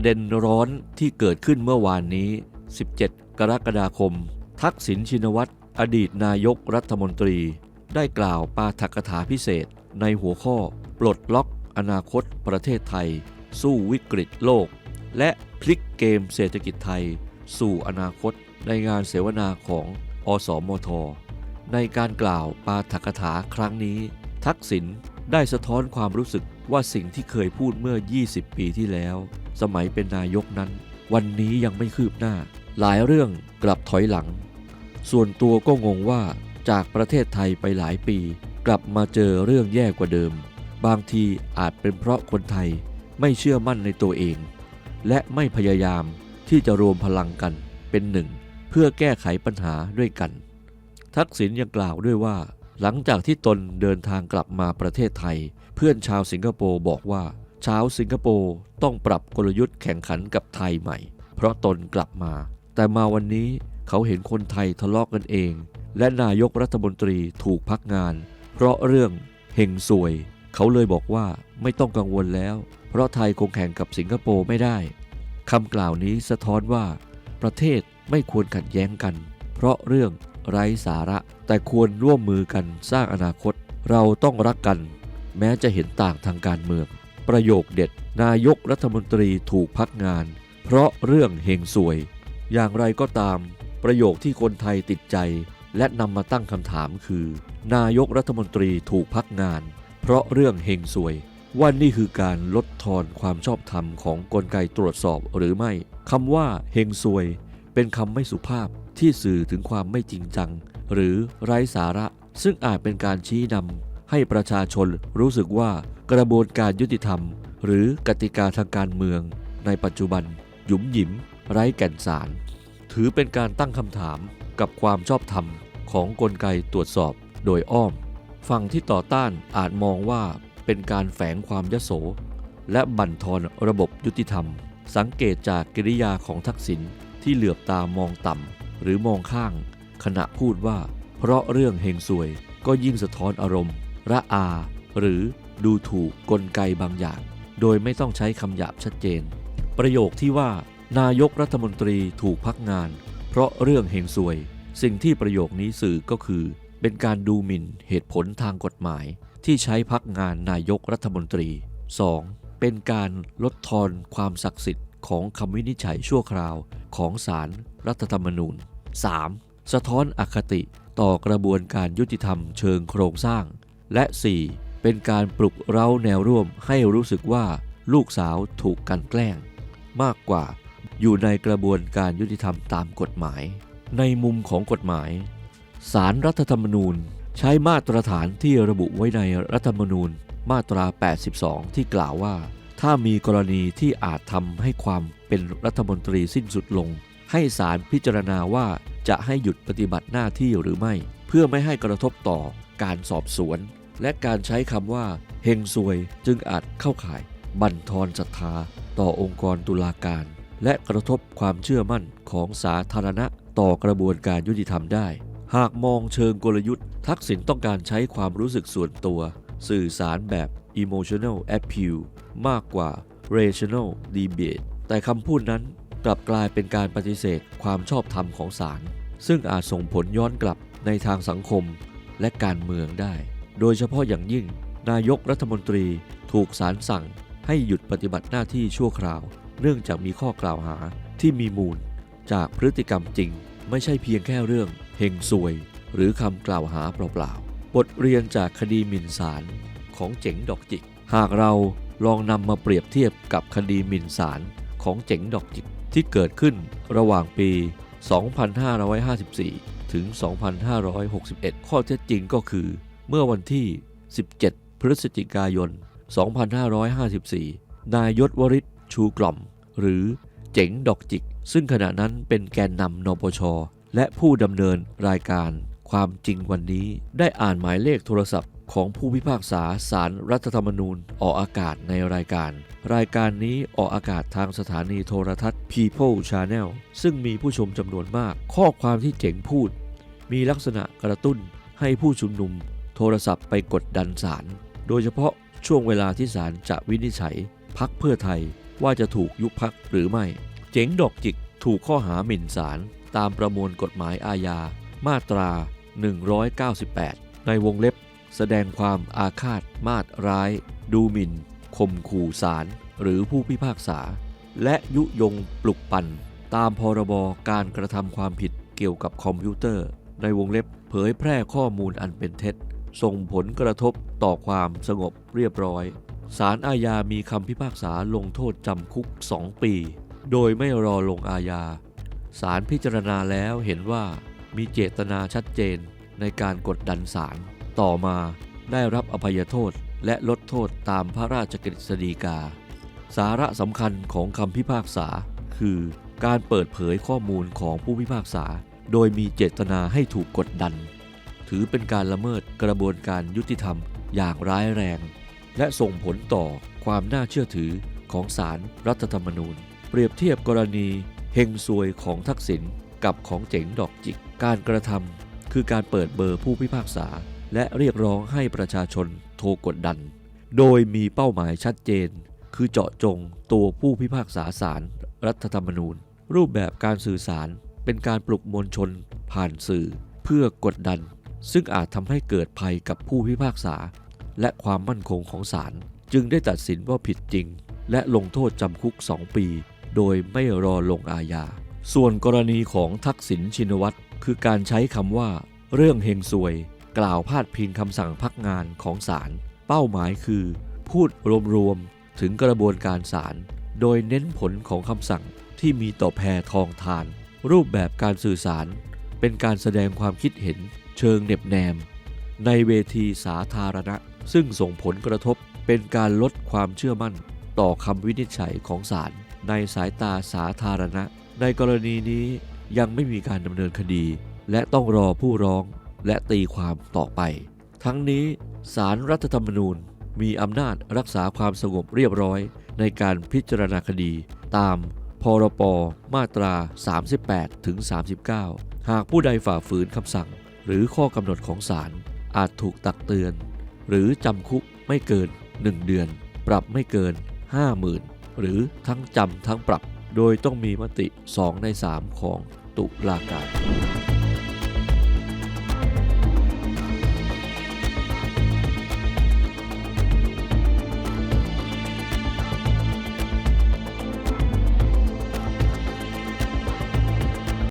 ประเด็นร้อนที่เกิดขึ้นเมื่อวานนี้ 17 กรกฎาคม ทักษิณชินวัตร อดีตนายกรัฐมนตรี ได้กล่าวปาฐกถาพิเศษในหัวข้อ ปลดล็อกอนาคตประเทศไทย สู้วิกฤตโลก และพลิกเกมเศรษฐกิจไทย สู่อนาคตในงานเสวนาของอสมท ในการกล่าวปาฐกถาครั้งนี้ ทักษิณได้สะท้อนความรู้สึกว่าสิ่งที่เคยพูดเมื่อ 20 ปีที่แล้ว สมัยเป็นนายกนั้น วันนี้ยังไม่คืบหน้า หลายเรื่องกลับถอยหลัง ส่วนตัวก็งงว่าจากประเทศไทยไปหลายปี กลับมาเจอเรื่องแย่กว่าเดิม บางทีอาจเป็นเพราะคนไทยไม่เชื่อมั่นในตัวเอง และไม่พยายามที่จะรวมพลังกันเป็นหนึ่ง เพื่อแก้ไขปัญหาด้วยกัน ทักษิณยังกล่าวด้วยว่า หลังจากที่ตนเดินทางกลับมาประเทศไทย เพื่อนชาวสิงคโปร์บอกว่า ชาวสิงคโปร์ต้องปรับกลยุทธ์แข่งขันกับไทยใหม่ เพราะตนกลับมา แต่มาวันนี้เขาเห็นคนไทยทะเลาะกกันเอง และนายกรัฐมนตรีถูกพักงาน เพราะเรื่องเฮงซวย เขาเลยบอกว่าไม่ต้องกังวลแล้ว เพราะไทยคงแข่งกับสิงคโปร์ไม่ได้คำกล่าวนี้สะท้อนว่า ประเทศไม่ควรขัดแย้งกัน เพราะเรื่องไร้สาระแต่ควรร่วมมือกันสร้างอนาคต เราต้องรักกัน แม้จะเห็นต่างทางการเมือง ประโยคเด็ด นายกรัฐมนตรีถูกพักงาน เพราะเรื่องเฮงซวย อย่างไรก็ตาม ประโยคที่คนไทยติดใจ และนำมาตั้งคำถามคือ นายกรัฐมนตรีถูกพักงาน เพราะเรื่องเฮงซวย ว่านี่คือการลดทอนความชอบธรรมของกลไกตรวจสอบหรือไม่คำว่าเฮงซวย เป็นคำไม่สุภาพที่สื่อถึงความไม่จริงจัง หรือไร้สาระ ซึ่งอาจเป็นการชี้นำ ให้ประชาชนรู้สึกว่ากระบวนการยุติธรรม หรือกติกาทางการเมือง ในปัจจุบัน หยุมหยิม ไร้แก่นสาร ถือเป็นการตั้งคำถามกับความชอบธรรมของกลไกตรวจสอบโดยอ้อม ฝั่งที่ต่อต้านอาจมองว่าเป็นการแฝงความยโส และบั่นทอนระบบยุติธรรม สังเกตจากกิริยาของทักษิณที่เหลือบตามองต่ำหรือมองข้าง ขณะพูดว่า เพราะเรื่องเฮงซวยก็ยิ่งสะท้อนอารมณ์ ระอา หรือดูถูกกลไกบางอย่าง โดยไม่ต้องใช้คำหยาบชัดเจน ประโยคที่ว่า นายกรัฐมนตรีถูกพักงาน เพราะเรื่องเฮงซวย สิ่งที่ประโยคนี้สื่อก็คือ เป็นการดูหมิ่นเหตุผลทางกฎหมาย ที่ใช้พักงานนายกรัฐมนตรี 2. เป็นการลดทอนความศักดิ์สิทธิ์ของคำวินิจฉัยชั่วคราวของศาลรรัฐธรรมนูญ 3. สะท้อนอคติต่อกระบวนการยุติธรรมเชิงโครงสร้าง และ 4. เป็นการปลุกเร้าแนวร่วมให้รู้สึกว่าลูกสาวถูกกันแกล้ง มากกว่าอยู่ในกระบวนการยุติธรรมตามกฎหมาย ในมุมของกฎหมายศารรัฐธรรมนูญใช้มาตรฐานที่ระบุไว้ในรัฐธรรมนูญมาตรา 82 ที่กล่าวว่า ถ้ามีกรณีที่อาจทำให้ความเป็นรัฐมนตรีสิ้นสุดลง ให้ศาลพิจารณาว่าจะให้หยุดปฏิบัติหน้าที่หรือไม่ เพื่อไม่ให้กระทบต่อการสอบสวน และการใช้คำว่าเฮงซวยจึงอาจเข้าข่ายบั่นทอนศรัทธาต่อองค์กรตุลาการ และกระทบความเชื่อมั่นของสาธารณะต่อกระบวนการยุติธรรมได้ หากมองเชิงกลยุทธ์ ทักษิณต้องการใช้ความรู้สึกส่วนตัว สื่อสารแบบ emotional appeal มากกว่า rational debate แต่คำพูดนั้นกลับกลายเป็นการปฏิเสธความชอบธรรมของศาลซึ่งอาจส่งผลย้อนกลับในทางสังคมและการเมืองได้ โดยเฉพาะอย่างยิ่ง นายกรัฐมนตรีถูกศาลสั่งให้หยุดปฏิบัติหน้าที่ชั่วคราว เนื่องจากมีข้อกล่าวหาที่มีมูล จากพฤติกรรมจริง ไม่ใช่เพียงแค่เรื่องเฮงซวย หรือคำกล่าวหาเปล่าๆ บทเรียนจากคดีหมิ่นศาลของเจ๋งดอกจิก หากเราลองนำมาเปรียบเทียบกับคดีหมิ่นศาลของเจ๋งดอกจิกที่เกิดขึ้นระหว่างปี 2554 ถึง 2561 ข้อเท็จจริงก็คือ เมื่อวันที่ 17 พฤศจิกายน 2554 นายยศวริศชูกล่อม หรือเจ๋งดอกจิก ซึ่งขณะนั้นเป็นแกนนำนปช และผู้ดำเนินรายการความจริงวันนี้ ได้อ่านหมายเลขโทรศัพท์ของผู้พิพากษาสารรัฐธรรมนูญออกอากาศในรายการ รายการนี้ออกอากาศทางสถานีโทรทัศน์ People Channel ซึ่งมีผู้ชมจำนวนมาก ข้อความที่เจ๋งพูด มีลักษณะกระตุ้นให้ผู้ชุมนุม โทรศัพท์ไปกดดันศาล โดยเฉพาะช่วงเวลาที่ศาลจะวินิจฉัยพักเพื่อไทยว่าจะถูกยุบพักหรือไม่ เจ๋งดอกจิกถูกข้อหาหมิ่นศาลตามประมวลกฎหมายอาญา มาตรา 198 ในวงเล็บ แสดงความอาฆาต มาตร้าย ดูหมิ่นข่มขู่ศาลหรือผู้พิพากษา และยุยงปลุกปั่น ตามพรบการกระทำความผิดเกี่ยวกับคอมพิวเตอร์ ในวงเล็บเผยแพร่ข้อมูลอันเป็นเท็จ ส่งผลกระทบต่อความสงบเรียบร้อย ศาลอาญามีคำพิพากษาลงโทษจำคุก 2 ปี โดยไม่รอลงอาญา ศาลพิจารณาแล้วเห็นว่ามีเจตนาชัดเจนในการกดดันศาล ต่อมาได้รับอภัยโทษและลดโทษตามพระราชกฤษฎีกา สาระสำคัญของคำพิพากษา คือการเปิดเผยข้อมูลของผู้พิพากษา โดยมีเจตนาให้ถูกกดดัน ถือเป็นการละเมิดกระบวนการยุติธรรมอย่างร้ายแรง และส่งผลต่อความน่าเชื่อถือของศาลรรัฐธรรมนูญ เปรียบเทียบกรณีเฮงซวยของทักษิณกับของเจ๋งดอกจิก การกระทำคือการเปิดเบอร์ผู้พิพากษา และเรียกร้องให้ประชาชนโทรกดดัน โดยมีเป้าหมายชัดเจน คือเจาะจงตัวผู้พิพากษาศาลรรัฐธรรมนูญ รูปแบบการสื่อสารเป็นการปลุกมวลชนผ่านสื่อ เพื่อกดดัน ซึ่งอาจทำให้เกิดภัยกับผู้พิพากษา และความมั่นคงของศาลจึงได้ตัดสินว่าผิดจริง และลงโทษจำคุก 2 ปี โดยไม่รอลงอาญา ส่วนกรณีของทักษิณชินวัตรคือการใช้คำว่า เรื่องเฮงซวย กล่าวพาดพิงคำสั่งพักงานของศาลเป้าหมายคือ พูดรวมๆถึงกระบวนการศาลโดยเน้นผลของคำสั่งที่มีต่อแพรทองทาน รูปแบบการสื่อสาร เป็นการแสดงความคิดเห็น เชิงเน็บแนม ในเวทีสาธารณะ ซึ่งส่งผลกระทบเป็นการลดความเชื่อมั่นต่อคำวินิจฉัยของศาลในสายตาสาธารณะ ในกรณีนี้ยังไม่มีการดำเนินคดี และต้องรอผู้ร้องและตีความต่อไป ทั้งนี้ศาลรรัฐธรรมนูญมีอำนาจรักษาความสงบเรียบร้อยในการพิจารณาคดี ตามพรป มาตรา 38 ถึง 39 หากผู้ใดฝ่าฝืนคำสั่ง หรือข้อกำหนดของศาลอาจถูกตักเตือน หรือจำคุกไม่เกิน 1 เดือน ปรับไม่เกิน 50,000 หรือทั้งจำทั้งปรับ โดยต้องมีมติ 2 ใน 3 ของตุลาการ